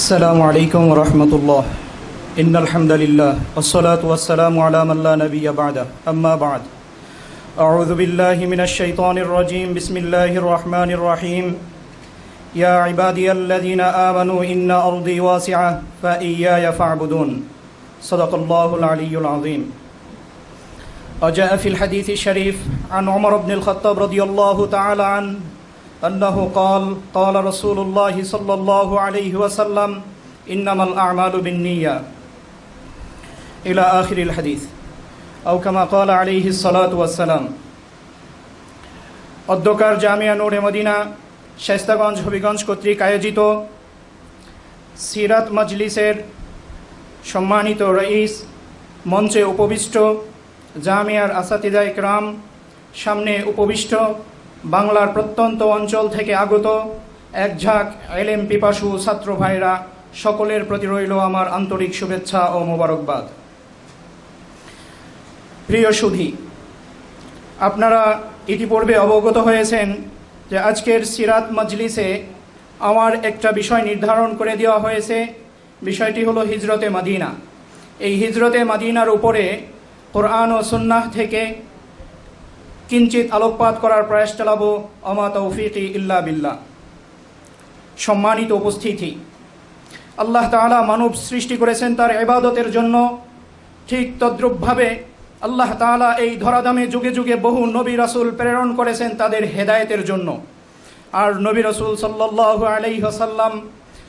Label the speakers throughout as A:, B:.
A: السلام عليكم ورحمة الله. إن الحمد لله والصلاة والسلام على من لا نبي بعده. أما بعد. أعوذ بالله من الشيطان الرجيم. بسم الله الرحمن الرحيم. يا عبادي الذين آمنوا إن أرضي واسعة فإياي فاعبدون. صدق الله العلي العظيم. وجاء في الحديث الشريف عن عمر بن الخطاب رضي الله تعالى عنه أنه قال قال رسول الله صلى الله عليه وسلم إنما الأعمال بالنية إلى آخر الحديث أو كما قال عليه الصلاة والسلام অধ্যকার জামিয়া নূরে মদিনা শাস্তাগঞ্জ হবিগঞ্জ কর্তৃক আয়োজিত সিরাত মজলিসের সম্মানিত রইস মঞ্চে উপবিষ্ট জামিয়ার আসাতিদা ইকরাম সামনে উপবিষ্ট বাংলার প্রত্যন্ত অঞ্চল থেকে আগত এক ঝাঁক এলএম পিপাসু ছাত্র ভাইরা, সকলের প্রতি রইল আমার আন্তরিক শুভেচ্ছা ও মোবারকবাদ। প্রিয় সুধী, আপনারা ইতিপূর্বে অবগত হয়েছেন যে আজকের সিরাত মজলিসে আমার একটা বিষয় নির্ধারণ করে দেওয়া হয়েছে। বিষয়টি হলো হিজরতে মাদিনা। এই হিজরতে মাদিনার উপরে কোরআন ও সুন্নাহ থেকে কিঞ্চিত আলোকপাত করার প্রয়াস চালাবো অমা তৌফিকি ইল্লা বিল্লাহ। সম্মানিত উপস্থিতি। আল্লাহ তাআলা মানব সৃষ্টি করেছেন তার এবাদতের জন্য। ঠিক তদ্রুপভাবে আল্লাহ তাআলা এই ধরাধামে যুগে যুগে বহু নবী রাসূল প্রেরণ করেছেন তাদের হেদায়েতের জন্য। আর নবী রাসূল সাল্লাল্লাহু আলাইহি ওয়াসাল্লাম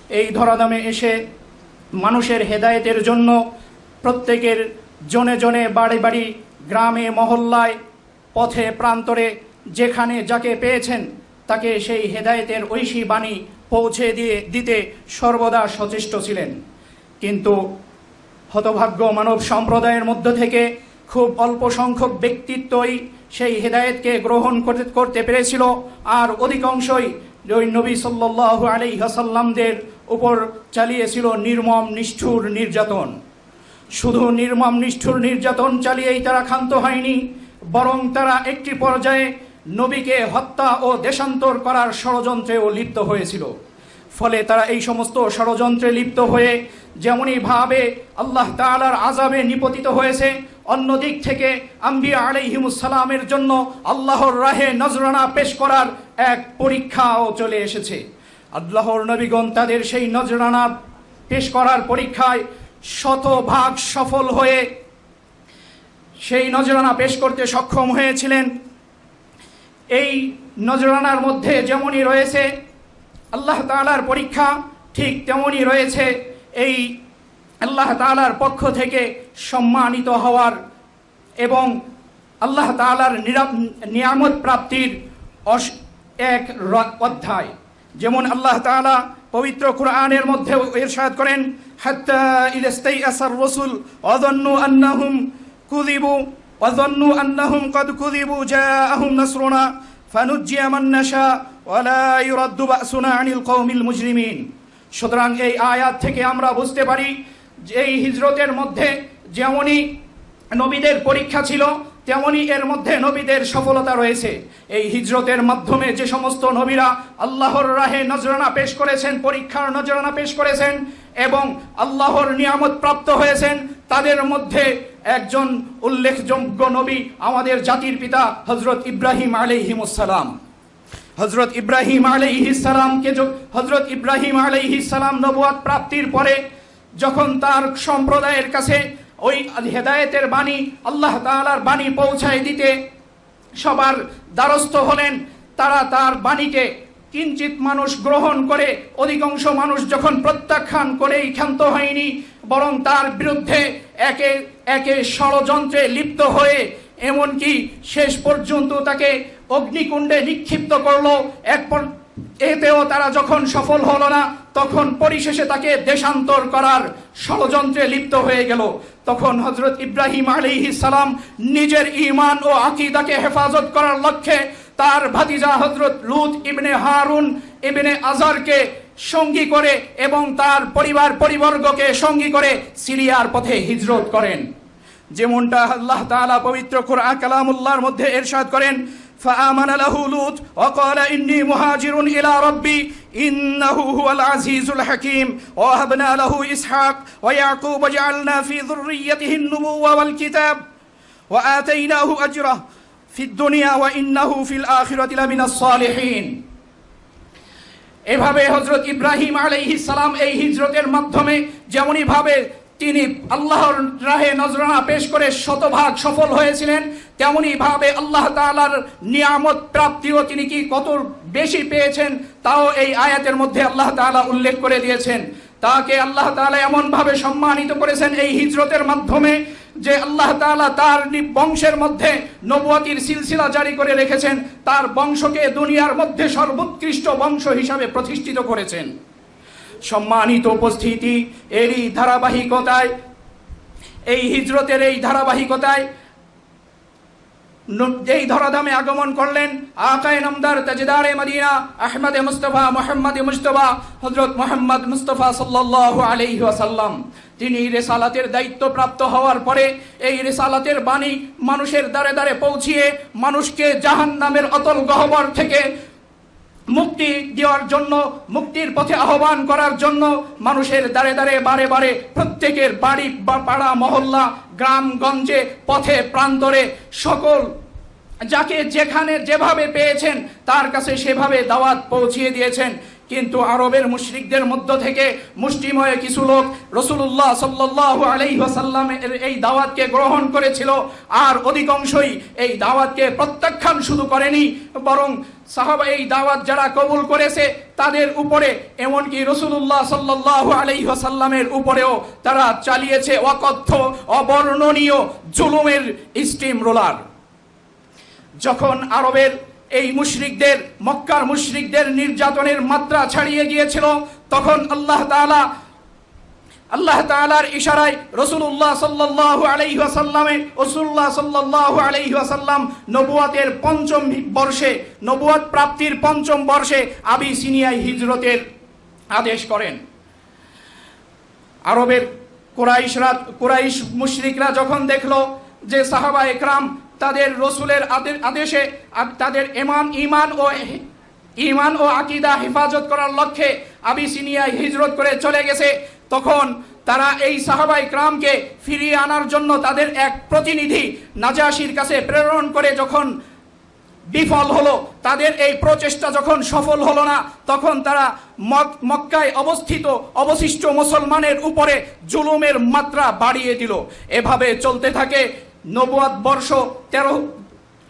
A: এই ধরাধামে এসে মানুষের হেদায়েতের জন্য প্রত্যেকের জনে জনে বাড়ি বাড়ি, গ্রামে, মহল্লায় পথে, প্রান্তরে যেখানে যাকে পেয়েছেন, তাকে সেই হেদায়েতের ঐশী বাণী পৌঁছে দিয়ে, দিতে সর্বদা সচেষ্ট ছিলেন। কিন্তু হতভাগ্য মানব সম্প্রদায়ের মধ্য থেকে খুব অল্প সংখ্যক ব্যক্তিত্বই সেই হেদায়েতকে গ্রহণ করতে পেরেছিল। আর অধিকাংশই ওই নবী সাল্লাল্লাহু আলাইহি ওয়াসাল্লামদের উপর চালিয়েছিল নির্মম, নিষ্ঠুর নির্যাতন। শুধু নির্মম, নিষ্ঠুর নির্যাতন চালিয়েই তারা ক্ষান্ত হয়নি বরং তারা একটি পর্যায়ে নবীকে হত্যা ও দেশান্তর করার ষড়যন্ত্রেও লিপ্ত হয়েছিল। ফলে তারা এই সমস্ত ষড়যন্ত্রে লিপ্ত হয়ে যেমনই ভাবে আল্লাহ তাআলার আজাবে নিপতিত হয়েছে অন্যদিক থেকে আম্বিয়া আলাইহিমুসালামের জন্য আল্লাহর রাহে নজরানা পেশ করার এক পরীক্ষাও চলে এসেছে। আল্লাহর নবীগণ তাদের সেই নজরানা পেশ করার পরীক্ষায় শতভাগ সফল হয়ে সেই নজরানা পেশ করতে সক্ষম হয়েছিলেন। এই নজরানার মধ্যে যেমনই রয়েছে, আল্লাহ তাআলার পরীক্ষা ঠিক তেমনই রয়েছে। এই আল্লাহ তাআলার পক্ষ থেকে সম্মানিত হওয়ার এবং আল্লাহ তাআলার নিয়ামত প্রাপ্তির অস- এক অধ্যায়। যেমন আল্লাহ তাআলা পবিত্র কোরআনের মধ্যে ইরশাদ করেন, হাত্তা ইলাস্তাইআসার রাসূল ওয়াযান্নু আন্নাহুম কুযিবু ওয়াযান্নু আন্নাহুম ক্বাদ কুযিবু জাআহুম নাসরুনা ফানুজ্জিয়া মান নাশা ওয়ালা ইউরাদ্দু বাসুনা আনিল কওমিল মুজরিমিন। সুতরাং এই আয়াত থেকে আমরা বুঝতে পারি যে এই হিজরতের মধ্যে যেমনই নবীদের পরীক্ষা ছিল তেমনই এর মধ্যে নবীদের সফলতা রয়েছে। এই হিজরতের মাধ্যমে যে সমস্ত নবীরা আল্লাহর রাহে নজরানা পেশ করেছেন, পরীক্ষার নজরানা পেশ করেছেন এবং আল্লাহর নিয়ামত প্রাপ্ত হয়েছেন, তাদের মধ্যে একজন উল্লেখযোগ্য নবী আমাদের জাতির পিতা হজরত ইব্রাহিম আলাইহিমুসালাম হজরত ইব্রাহিম আলাইহিসালামকে হজরত ইব্রাহিম আলাইহিসালাম নবুয়াত প্রাপ্তির পরে যখন তার সম্প্রদায়ের কাছে ওই হেদায়েতের বাণী, আল্লাহ তাআলার বাণী পৌঁছায় দিতে সবার দ্বারস্থ হলেন, তারা তার বাণীকে কিঞ্চিত মানুষ গ্রহণ করে, অধিকাংশ মানুষ যখন প্রত্যাখ্যান করেই ক্ষান্ত হয়নি, বরং তার বিরুদ্ধে একে একে ষড়যন্ত্রে লিপ্ত হয়ে, এমনকি শেষ পর্যন্ত তাকে অগ্নিকুণ্ডে নিক্ষিপ্ত করল। একপর এতেও তারা যখন সফল হলো না, তখন পরিশেষে তাকে দেশান্তর করার ষড়যন্ত্রে লিপ্ত হয়ে গেল। তখন হজরত ইব্রাহিম আলী সালাম নিজের ইমান ও আকিদাকে হেফাজত করার লক্ষ্যে তার ভাতিজা হজরত লুত ইবনে হারুন ইবনে আজারকে সঙ্গী করে এবং তার পরিবার পরিবর্গকে সঙ্গী করে সিরিয়ার পথে হিজরত করেন যেমনটা আল্লাহ তাআলা পবিত্র কোরআন কালামুল্লাহর মধ্যে এরশাদ করেন فآمن له لوط وقال إني مهاجر إلى ربي إنه هو العزيز الحكيم ووهبنا له إسحاق ويعقوب وجعلنا في ذريته النبوة والكتاب وآتيناه أجره এভাবে হজরত ইব্রাহিম আলাইহি সালাম এই হিজরতের মাধ্যমে যেমনই ভাবে তিনি আল্লাহর রাহে নজরানা পেশ করে শতভাগ সফল হয়েছিলেন তেমনই ভাবে আল্লাহ তালার নিয়ামত প্রাপ্তিও তিনি কি কত বেশি পেয়েছেন, তাও এই আয়াতের মধ্যে আল্লাহ তালা উল্লেখ করে দিয়েছেন। তাকে আল্লাহ তাআলা এমনভাবে সম্মানিত করেছেন এই হিজরতের মাধ্যমে যে আল্লাহ তাআলা তার বংশের মধ্যে নবুয়াতির সিলসিলা জারি করে রেখেছেন, তার বংশকে দুনিয়ার মধ্যে সর্বোৎকৃষ্ট বংশ হিসাবে প্রতিষ্ঠিত করেছেন। সম্মানিত উপস্থিতি, এরই ধারাবাহিকতায়, এই হিজরতের এই ধারাবাহিকতায় এই ধরাধামে আগমন করলেন, আকায় নামদার তাজদারে মদিনা, আহমদে মুস্তফা, মোহাম্মদ মুস্তফা হজরত মোহাম্মদ মুস্তফা সাল্লাহ আলহি আসাল্লাম তিনি রেসালাতের দায়িত্ব প্রাপ্ত হওয়ার পরে এই রেসালাতের বাণী মানুষের দ্বারে দ্বারে পৌঁছিয়ে মানুষকে জাহান নামের অতল গহবর থেকে মুক্তি দেওয়ার জন্য, মুক্তির পথে আহ্বান করার জন্য মানুষের দ্বারে দ্বারে, বারে বারে প্রত্যেকের বাড়ি, বা পাড়া, মহল্লা গ্রামগঞ্জে পথে, প্রান্তরে সকল যাকে যেখানে যেভাবে পেয়েছেন, তার কাছে সেভাবে দাওয়াত পৌঁছিয়ে দিয়েছেন। কিন্তু আরবের মুশরিকদের মধ্য থেকে মুষ্টিময় কিছু লোক রসুল্লাহ সাল্লাল্লাহু আলাইহি ওয়াসাল্লামের এই দাওয়াতকে গ্রহণ করেছিল, আর অধিকাংশই এই দাওয়াতকে প্রত্যাখ্যান শুধু করেনি, বরং সাহাবা এই দাওয়াত যারা কবুল করেছে তাদের উপরে, এমনকি রসুল্লাহ সাল্লাল্লাহু আলাইহি ওয়াসাল্লামের উপরেও তারা চালিয়েছে অকথ্য, অবর্ণনীয় জুলুমের স্টিম রোলার। যখন আরবের এই মুশরিকদের, মক্কার মুশরিকদের নির্যাতনের মাত্রা ছাড়িয়ে গিয়েছিল। তখন আল্লাহ তাআলা, আল্লাহ তাআলার ইশারায় রসুল্লাহ সাল্লাল্লাহু আলাইহি ওয়াসাল্লামে রসুল্লাহ সাল্লাল্লাহু আলাইহি ওয়াসাল্লাম নবুয়াতের পঞ্চম বর্ষে, নবুয়াত প্রাপ্তির পঞ্চম বর্ষে আবি আবিসিনিয়ায় হিজরতের আদেশ করেন। আরবের কোরাইশরা, কোরাইশ মুশরিকরা যখন দেখল যে সাহাবা একরাম তাদের রসুলের আদে- আদেশে তাদের ইমান ইমান ও ইমান ও আকিদা হেফাজত করার লক্ষ্যে আবিসিনিয়ায় হিজরত করে চলে গেছে। তখন তারা এই সাহাবাই ক্রামকে ফিরিয়ে আনার জন্য তাদের এক প্রতিনিধি নাজাসির কাছে প্রেরণ করে যখন বিফল হলো, তাদের এই প্রচেষ্টা যখন সফল হলো না, তখন তারা মক- মক্কায় অবস্থিত অবশিষ্ট মুসলমানের উপরে জুলুমের মাত্রা বাড়িয়ে দিল। এভাবে চলতে থাকে নবুয়াত বর্ষ তেরো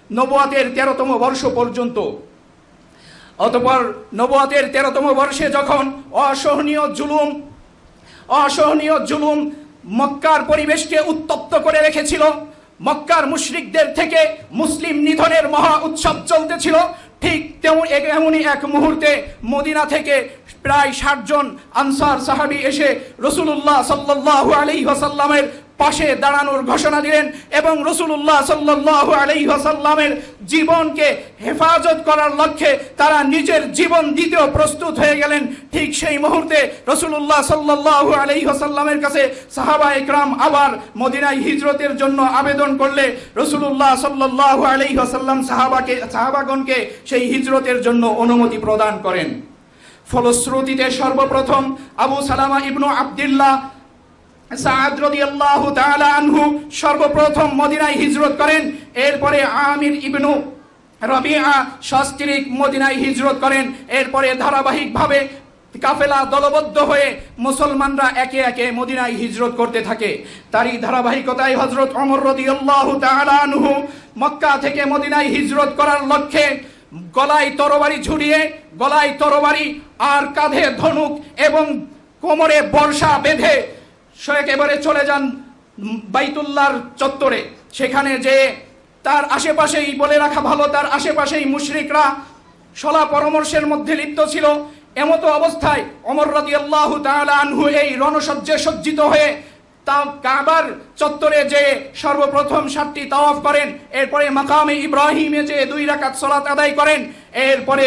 A: নবুয়াতের তেরোতম বর্ষ পর্যন্ত। অতপর নবুয়াতের তেরোতম বর্ষে যখন অসহনীয় জুলুম অসহনীয় জুলুম মক্কার পরিবেশকে উত্তপ্ত করে রেখেছিল, মক্কার মুশরিকদের থেকে মুসলিম নিধনের মহা উৎসব চলতেছিল, ঠিক তেমন এমনই এক মুহূর্তে মদিনা থেকে প্রায় ষাট জন আনসার সাহাবি এসে রসুল্লাহ সাল্লাল্লাহু আলাইহি ওয়াসাল্লামের পাশে দাঁড়ানোর ঘোষণা দিলেন এবং রসুল্লাহ সাল্লাল্লাহু আলাইহি ওয়াসাল্লামের জীবনকে হেফাজত করার লক্ষ্যে তারা নিজের জীবন দিতেও প্রস্তুত হয়ে গেলেন। ঠিক সেই মুহূর্তে রসুল্লাহ সাল্লাল্লাহু আলাইহি ওয়াসাল্লামের কাছে সাহাবা একরাম আবার মদিনায় হিজরতের জন্য আবেদন করলে রসুল্লাহ সাল্লাল্লাহু আলাইহি ওয়াসাল্লাম সাহাবাকে, সাহাবাগণকে সেই হিজরতের জন্য অনুমতি প্রদান করেন। ফলশ্রুতিতে সর্বপ্রথম আবু সালামা ইবনু আব্দুল্লাহ সাদ রাদিয়াল্লাহু তাআলা আনহু সর্বপ্রথম মদিনায় হিজরত করেন। এরপরে আমির ইবনু রবিআ সস্ত্রীক মদিনায় হিজরত করেন। এরপরে ধারাবাহিকভাবে কাফেলা দলবদ্ধ হয়ে মুসলমানরা একে একে মদিনায় হিজরত করতে থাকে। তারই ধারাবাহিকতায় হজরত অমর রাদিয়াল্লাহু তাআলা আনহু মক্কা থেকে মদিনায় হিজরত করার লক্ষ্যে গলায় তরবারি ঝুড়িয়ে গলায় তরবারি আর কাঁধে ধনুক এবং কোমরে বর্ষা বেঁধে সে এবারে চলে যান বাইতুল্লার চত্বরে। সেখানে যে তার আশেপাশেই বলে রাখা ভালো, তার আশেপাশেই মুশরিকরা সলা পরামর্শের মধ্যে লিপ্ত ছিল। এমতো অবস্থায় অমর রাদিয়াল্লাহু তাআলা আনহু এই রণসজ্জে সজ্জিত হয়ে তা কাবার চত্বরে যে সর্বপ্রথম সাতটি তাওয়াফ করেন, এরপরে মাকামে ইব্রাহিমে যে দুই রাকাত সলাত আদায় করেন, এরপরে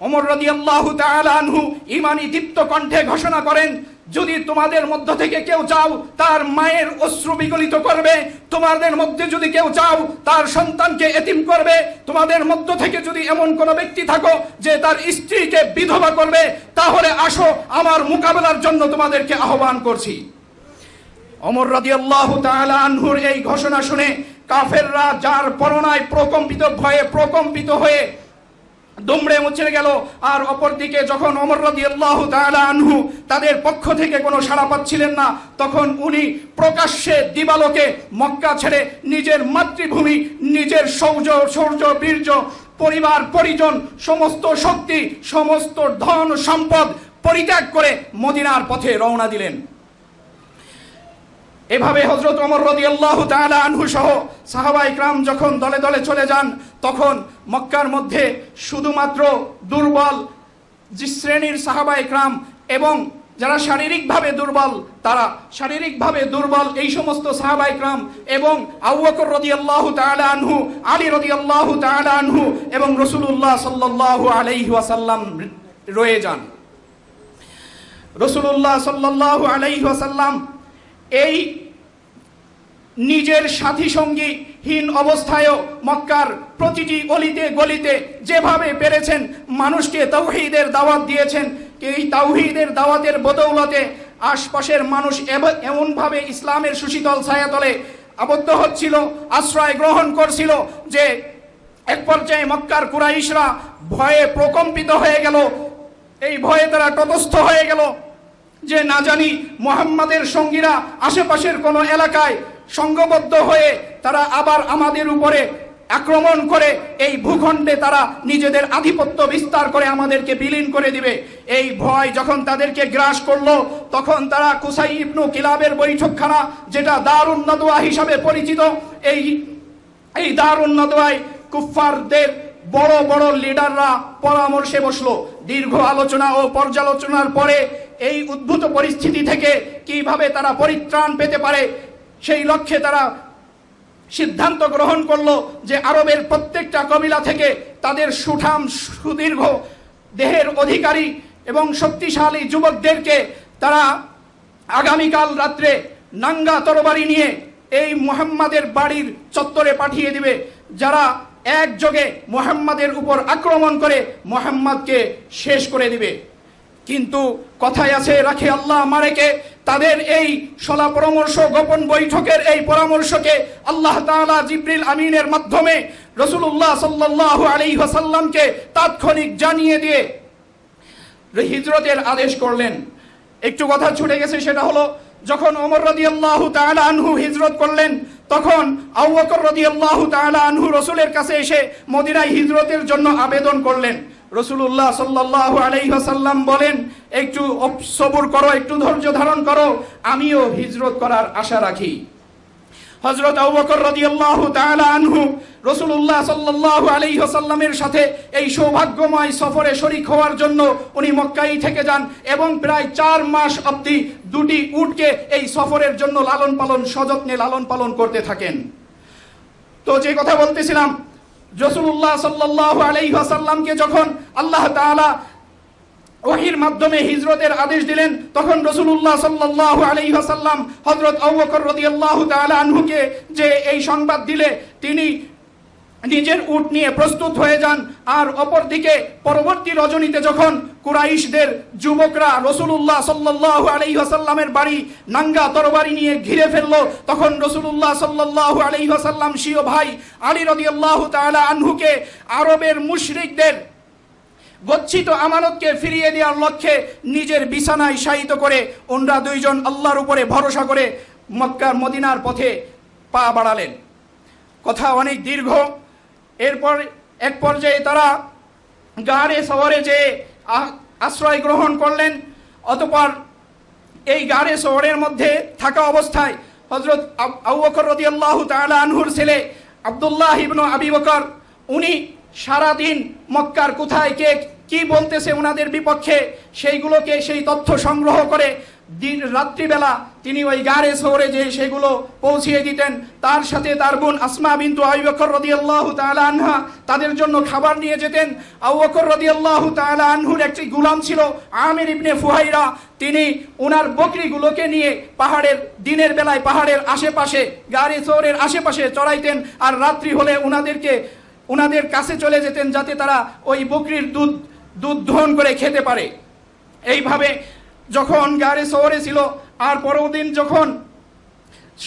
A: ওমর রাদিয়াল্লাহু তাআলা আনহু ইমানি দীপ্ত কণ্ঠে ঘোষণা করেন, যদি তোমাদের মধ্য থেকে কেউ চাও তার মায়ের অশ্রু বিগলিত করবে, তোমাদের মধ্যে যদি কেউ চাও তার সন্তানকে এতিম করবে, তোমাদের মধ্য থেকে যদি এমন কোনো ব্যক্তি থাকো যে তার স্ত্রীকে বিধবা করবে, তাহলে আসো, আমার মোকাবেলার জন্য তোমাদেরকে আহ্বান করছি। অমর রাদিয়াল্লাহু তাআলা আনহুর এই ঘোষণা শুনে কাফেররা যার পরনায় প্রকম্পিত ভয়ে প্রকম্পিত হয়ে দুমড়ে মুচড়ে গেল। আর অপরদিকে যখন অমর রাদিয়াল্লাহু তাআলা আনহু তাদের পক্ষ থেকে কোনো সাড়া পাচ্ছিলেন না, তখন উনি প্রকাশ্যে দিবালোকে মক্কা ছেড়ে নিজের মাতৃভূমি, নিজের সৌর্য শৌর্য বীর্য, পরিবার, পরিজন, সমস্ত শক্তি, সমস্ত ধন, সম্পদ পরিত্যাগ করে মদিনার পথে রওনা দিলেন। এভাবে হজরত অমর রদি আল্লাহ আনহু সহ সাহাবা ইকরাম যখন দলে দলে চলে যান, তখন মক্কার মধ্যে শুধুমাত্র দুর্বল যে শ্রেণির সাহাবা ইকরাম এবং যারা শারীরিকভাবে দুর্বল, তারা শারীরিকভাবে দুর্বল এই সমস্ত সাহাবা ইকরাম এবং আউবকর রদি আল্লাহ আনহু, আলী রদি আল্লাহ আনহু এবং রসুল্লাহ সাল্লাহ আলাইহি ওয়াসাল্লাম রয়ে যান। রসুল্লাহ সাল্লাহ আলাইহি ওয়াসাল্লাম এই নিজের সাথী সঙ্গী হীন অবস্থায়ও মক্কার প্রতিটি অলিতে গলিতে যেভাবে পেরেছেন, মানুষকে তাওহীদের দাওয়াত দিয়েছেন, এই তাওহিদের দাওয়াতের বদৌলতে আশপাশের মানুষ এমনভাবে ইসলামের সুশীতল ছায়াতলে আবদ্ধ হচ্ছিল, আশ্রয় গ্রহণ করছিল যে এক পর্যায়ে মক্কার কুরাইশরা ভয়ে প্রকম্পিত হয়ে গেল। এই ভয়ে তারা তটস্থ হয়ে গেল। যে না জানি মোহাম্মদের সঙ্গীরা আশেপাশের কোনো এলাকায় সংঘবদ্ধ হয়ে তারা আবার আমাদের উপরে আক্রমণ করে এই ভূখণ্ডে তারা নিজেদের আধিপত্য বিস্তার করে আমাদেরকে বিলীন করে দিবে। এই ভয় যখন তাদেরকে গ্রাস করল, তখন তারা কুসাই ইবনু কিলাবের বৈঠকখানা, যেটা দারুণ নদোয়া হিসাবে পরিচিত, এই এই দারুণ নদোয়ায় কুফফারদের বড় বড় লিডাররা পরামর্শে বসল। দীর্ঘ আলোচনা ও পর্যালোচনার পরে এই উদ্ভূত পরিস্থিতি থেকে কীভাবে তারা পরিত্রাণ পেতে পারে, সেই লক্ষ্যে তারা সিদ্ধান্ত গ্রহণ করল যে আরবের প্রত্যেকটা কবিলা থেকে তাদের সুঠাম, সুদীর্ঘ দেহের অধিকারী এবং শক্তিশালী যুবকদেরকে তারা আগামীকাল রাত্রে নাঙ্গা তরবারি নিয়ে এই মোহাম্মদের বাড়ির চত্বরে পাঠিয়ে দিবে, যারা একযোগে মোহাম্মদের উপর আক্রমণ করে মোহাম্মদকে শেষ করে দিবে। কিন্তু কথায় আছে, রাখে আল্লাহ মারেকে, তাদের এই সলা পরামর্শ, গোপন বৈঠকের এই পরামর্শকে আল্লাহ তাআলা জিব্রিল আমিনের মাধ্যমে রসুল্লাহ সাল্লাহ আলী ওয়াসাল্লামকে তাৎক্ষণিক জানিয়ে দিয়ে হিজরতের আদেশ করলেন। একটু কথা ছুটে গেছে, সেটা হলো, যখন ওমর রাদিয়াল্লাহু তাআলা আনহু হিজরত করলেন, তখন আবু বকর রাদিয়াল্লাহু তাআলা আনহু রসুলের কাছে এসে মদিনায় হিজরতের জন্য আবেদন করলেন। রসুল্লাহ সাল্লাল্লাহু আলাইহি ওয়াসাল্লাম বলেন, একটু সবুর করো, একটু ধৈর্য ধারণ করো, আমিও হিজরত করার আশা রাখি। হজরত আবু বকর রাদিয়াল্লাহু তাআলা আনহু রাসূলুল্লাহ সাল্লাল্লাহু আলাইহি ওয়াসাল্লামের সাথে এই সৌভাগ্যময় সফরে শরীক হওয়ার জন্য উনি মক্কায় থেকে যান এবং প্রায় চার মাস অবধি দুটি উটকে এই সফরের জন্য লালন পালন সযত্নে লালন পালন করতে থাকেন। তো যে কথা বলতেছিলাম রসুল্লাহ সাল্লাহ আলাইহাসাল্লামকে যখন আল্লাহ তালা ওহির মাধ্যমে হিজরতের আদেশ দিলেন, তখন রসুল্লাহ সাল্লাহ আলাইহাসাল্লাম হজরত হযরত রদি আল্লাহ তালা আনহুকে যে এই সংবাদ দিলে, তিনি নিজের উট নিয়ে প্রস্তুত হয়ে যান। আর অপরদিকে পরবর্তী রজনীতে যখন কুরাইশদের যুবকরা রসুলুল্লাহ সাল্লাল্লাহু আলাইহি ওয়াসাল্লামের বাড়ি নাঙ্গা তরবারি নিয়ে ঘিরে ফেলল, তখন রসুলুল্লাহ সাল্লাল্লাহু আলাইহি ওয়াসাল্লাম সিও ভাই আলী রাদিয়াল্লাহু তাআলা আনহুকে আরবের মুশরিকদের গচ্ছিত আমানতকে ফিরিয়ে দেওয়ার লক্ষ্যে নিজের বিছানায় শায়িত করে ওনরা দুইজন আল্লাহর উপরে ভরসা করে মক্কার মদিনার পথে পা বাড়ালেন। কথা অনেক দীর্ঘ। এরপর এক পর্যায়ে তারা গাড়ে শহরে যে আশ্রয় গ্রহণ করলেন, অতপর এই গাড়ে শহরের মধ্যে থাকা অবস্থায় হজরত আবু বকর রাদিয়াল্লাহু তাআলা আনহুর ছেলে আব্দুল্লাহ ইবনু আবি বকর, উনি সারাদিন মক্কার কোথায়, কে কি বলতেছে ওনাদের বিপক্ষে, সেইগুলোকে সেই তথ্য সংগ্রহ করে দিন রাত্রিবেলা তিনি ওই গাড়ে শহরে যে সেগুলো পৌঁছিয়ে দিতেন, তার সাথে তার বোন আসমা বিন্তু আইবকর রদিয়াল্লাহ তাআলা আনহা তাদের জন্য খাবার নিয়ে যেতেন। আবু বকর রদিয়াল্লাহ তাআলা আনহুর একটি গুলাম ছিল আমির ইবনে ফুহাইরা। তিনি ওনার বকরিগুলোকে নিয়ে পাহাড়ের, দিনের বেলায় পাহাড়ের আশেপাশে গাড়ি শহরের আশেপাশে চড়াইতেন আর রাত্রি হলে ওনাদেরকে ওনাদের কাছে চলে যেতেন যাতে তারা ওই বকরির দুধ দুধ দহন করে খেতে পারে। এইভাবে যখন গাড়ি শহরে ছিল আর পরের দিন যখন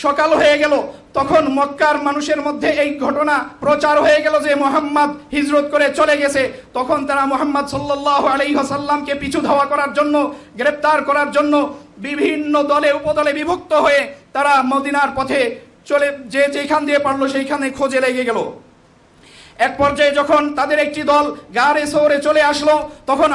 A: সকাল হয়ে গেল, তখন মক্কার মানুষের মধ্যে এই ঘটনা প্রচার হয়ে গেল যে মোহাম্মদ হিজরত করে চলে গেছে। তখন তারা মোহাম্মদ সাল্লাহ আলাইহাসাল্লামকে পিছু ধাওয়া করার জন্য, গ্রেপ্তার করার জন্য বিভিন্ন দলে, উপদলে বিভক্ত হয়ে তারা মদিনার পথে চলে যে যেখান দিয়ে পারল সেইখানে খোঁজে লেগে গেল। এক পর্যায়ে যখন তাদের একটি দল গাড়ে শহরে চলে আসলো, তখন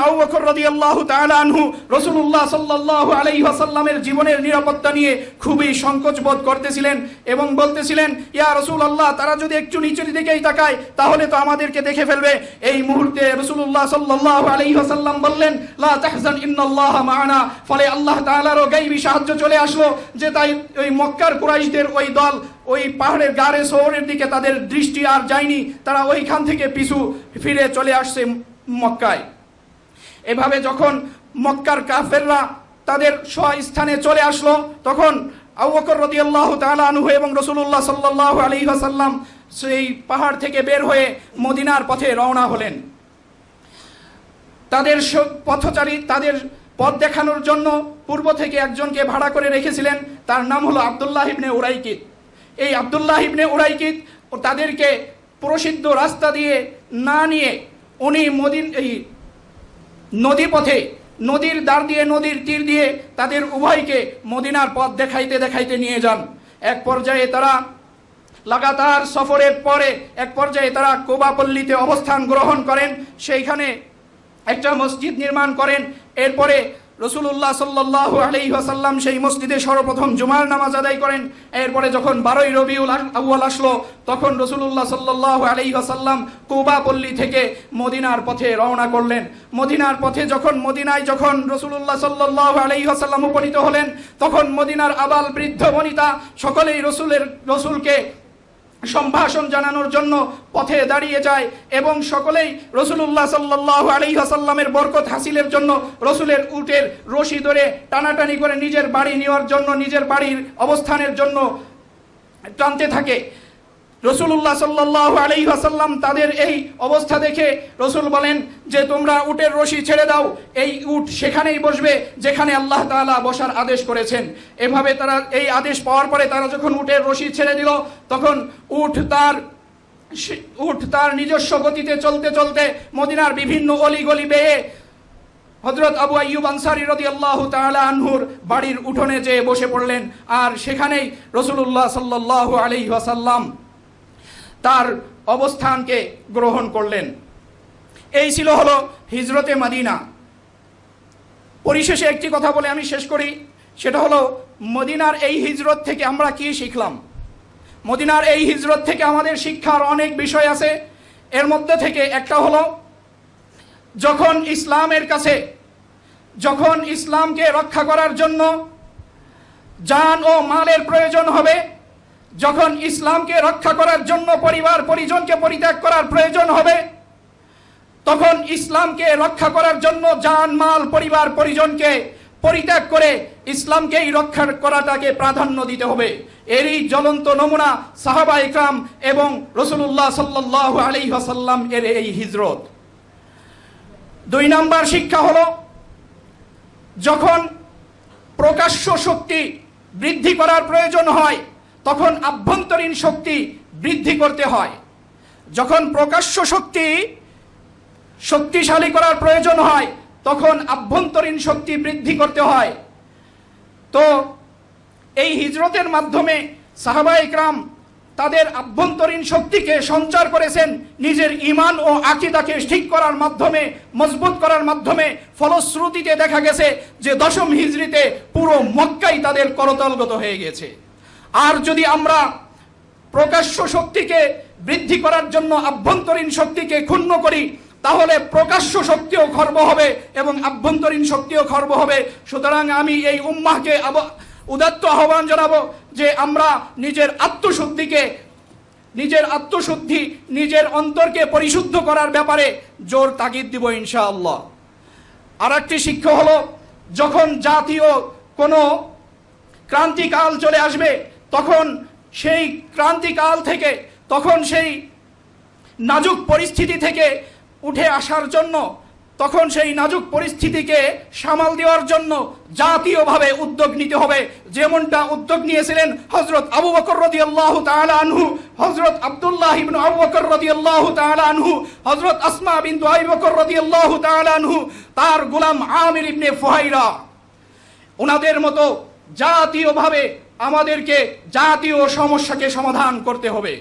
A: আনহু রাসূলুল্লাহ সাল্লাল্লাহু আলাইহি ওয়াসাল্লামের জীবনের নিরাপত্তা নিয়ে খুবই সংকোচ বোধ করতেছিলেন এবং বলতেছিলেন, ইয়া রসুল আল্লাহ তারা যদি একটু নিচের দিকেই তাকায়, তাহলে তো আমাদেরকে দেখে ফেলবে। এই মুহূর্তে রাসূলুল্লাহ সাল্লাল্লাহু আলাইহি ওয়াসাল্লাম বললেন, লা তাহজান, ইন্নাল্লাহা মা'ানা। ফলে আল্লাহ তাআলারও গায়বী সাহায্য চলে আসলো যে তাই ওই মক্কার কুরাইশদের ওই দল ওই পাহাড়ের গাড়ে শহরের দিকে তাদের দৃষ্টি আর যায়নি। তারা ওইখান থেকে পিছু ফিরে চলে আসছে মক্কায়। এভাবে যখন মক্কার কাফেররা তাদের স্বস্থানে চলে আসলো, তখন আবু বকর রাদিয়াল্লাহু তাআলা আনহু এবং রাসূলুল্লাহ সাল্লাল্লাহু আলাইহি ওয়াসাল্লাম সেই পাহাড় থেকে বের হয়ে মদিনার পথে রওনা হলেন। তাদের পথচারী, তাদের পথ দেখানোর জন্য পূর্ব থেকে একজনকে ভাড়া করে রেখেছিলেন। তার নাম হলো আব্দুল্লাহ ইবনে উরাইকিত। এই আব্দুল্লাহ ইবনে উরাইকিত তাদেরকে প্রসিদ্ধ রাস্তা দিয়ে না নিয়ে উনি মদিন এই নদী পথে, নদীর দ্বার দিয়ে, নদীর তীর দিয়ে তাদের উভয়কে মদিনার পথ দেখাইতে দেখাইতে নিয়ে যান। এক পর্যায়ে তারা লাগাতার সফরের পরে এক পর্যায়ে তারা কোবাপল্লীতে অবস্থান গ্রহণ করেন। সেইখানে একটা মসজিদ নির্মাণ করেন। এরপরে রসুল্লাহ সাল্লাহ আলাইহি ওয়াসাল্লাম সেই মসজিদে সর্বপ্রথম জুমার নামাজ আদায় করেন। এরপরে যখন বারোই রবিউল আউয়াল আসলো, তখন রসুল্লাহ সাল্লাহ আলাইহি ওয়াসাল্লাম কুবা থেকে মদিনার পথে রওনা করলেন। মদিনার পথে যখন, মদিনায় যখন রসুল্লাহ সাল্লাহ আলাইহি ওয়াসাল্লাম উপনীত হলেন, তখন মদিনার আবাল বৃদ্ধ বনিতা সকলেই রসুলের, রসুলকে সম্ভাষণ জানানোর জন্য পথে দাঁড়িয়ে যায় এবং সকলেই রসুল্লাহ সাল্লাহ আলী বরকত হাসিলের জন্য রসুলের উটের রশি ধরে টানাটানি করে নিজের বাড়ি নেওয়ার জন্য, নিজের বাড়ির অবস্থানের জন্য টানতে থাকে। রসুল্লাহ সাল্লাহ আলী আসাল্লাম তাদের এই অবস্থা দেখে রসুল বলেন যে, তোমরা উটের রশি ছেড়ে দাও, এই উট সেখানেই বসবে যেখানে আল্লাহ তাআলা বসার আদেশ করেছেন। এভাবে তারা এই আদেশ পাওয়ার পরে তারা যখন উটের রশি ছেড়ে দিল, তখন উট তার উট তার নিজস্ব গতিতে চলতে চলতে মদিনার বিভিন্ন অলিগলি বেয়ে হজরত আবু আইয়ুব আনসারি রদি আল্লাহ তাআলা আনহুর বাড়ির উঠোনে যেয়ে বসে পড়লেন। আর সেখানেই রসুল্লাহ সাল্লাহ আলাইহি ওয়াসাল্লাম তার অবস্থানকে গ্রহণ করলেন। এই ছিল হলো হিজরতে মাদিনা। পরিশেষে একটি কথা বলে আমি শেষ করি। সেটা হলো, মদিনার এই হিজরত থেকে আমরা কি শিখলাম? মদিনার এই হিজরত থেকে আমাদের শিক্ষার অনেক বিষয় আছে। এর মধ্যে থেকে একটা হলো, যখন ইসলামের কাছে, যখন ইসলামকে রক্ষা করার জন্য জান ও মালের প্রয়োজন হবে যখন ইসলামকে রক্ষা করার জন্য পরিবার পরিজনকে পরিত্যাগ করার প্রয়োজন হবে, তখন ইসলামকে রক্ষা করার জন্য জান, মাল, পরিবার, পরিজনকে পরিত্যাগ করে ইসলামকেই রক্ষা করাটাকে প্রাধান্য দিতে হবে। এরই জ্বলন্ত নমুনা সাহাবা ইকরাম এবং রসুল্লাহ সাল্লাহ আলী আসাল্লাম এর এই হিজরত। দুই নাম্বার শিক্ষা হলো, যখন প্রকাশ্য শক্তি বৃদ্ধি করার প্রয়োজন হয় তখন আভ্যন্তরীণ শক্তি বৃদ্ধি করতে হয়। যখন প্রকাশ্য শক্তি শক্তিশালী করার প্রয়োজন হয়, তখন আভ্যন্তরীণ শক্তি বৃদ্ধি করতে হয়। তো এই হিজরতের মাধ্যমে সাহাবা ইকরাম তাদের আভ্যন্তরীণ শক্তিকে সঞ্চার করেছেন, নিজের ইমান ও আকিদাকে ঠিক করার মাধ্যমে, মজবুত করার মাধ্যমে। ফলশ্রুতিতে দেখা গেছে যে দশম হিজরিতে পুরো মক্কাই তাদের করতলগত হয়ে গেছে। আর যদি আমরা প্রকাশ্য শক্তিকে বৃদ্ধি করার জন্য আভ্যন্তরীণ শক্তিকে ক্ষুণ্ণ করি, তাহলে প্রকাশ্য শক্তিও খর্ব হবে এবং আভ্যন্তরীণ শক্তিও খর্ব হবে। সুতরাং আমি এই উম্মাহকে উদাত্ত আহ্বান জানাব যে আমরা নিজের আত্মশুদ্ধিকে, নিজের আত্মশুদ্ধি নিজের অন্তরকে পরিশুদ্ধ করার ব্যাপারে জোর তাগিদ দিব ইনশাআল্লাহ। আর একটি শিক্ষা হলো, যখন জাতীয় কোনো ক্রান্তিকাল চলে আসবে তখন সেই ক্রান্তিকাল থেকে, তখন সেই নাজুক পরিস্থিতি থেকে উঠে আসার জন্য, তখন সেই নাজুক পরিস্থিতিকে সামাল দেওয়ার জন্য জাতীয়ভাবে উদ্যোগ নিতে হবে। যেমনটা উদ্যোগ নিয়েছিলেন হজরত আবু বকর রদি আল্লাহ আনহু হজরত আবদুল্লাহ ইবনু আবু বকর রদি আল্লাহ আনহু হজরত আসমা বিন্দু আবু বকর রদি আল্লাহ আনহু, তার গোলাম আমির ইবনে ফুহাইরা। ওনাদের মতো জাতীয়ভাবে আমাদেরকে জাতীয় সমস্যাকে সমাধান করতে হবে।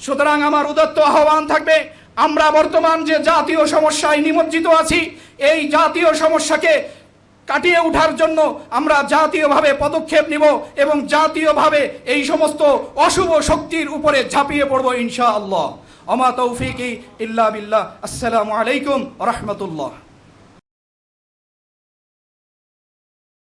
A: সুতরাং আমার উদত্ত আহ্বান থাকবে, আমরা বর্তমান যে জাতীয় সমস্যায় নিমজ্জিত আছি, এই জাতীয় সমস্যাকে কাটিয়ে ওঠার জন্য আমরা জাতীয়ভাবে পদক্ষেপ নিব এবং জাতীয়ভাবে এই সমস্ত অশুভ শক্তির উপরে ঝাঁপিয়ে পড়ব ইনশাআল্লাহ। অমা তৌফিকি ইল্লা বিল্লাহ। আসসালামু আলাইকুম রহমতুল্লাহ।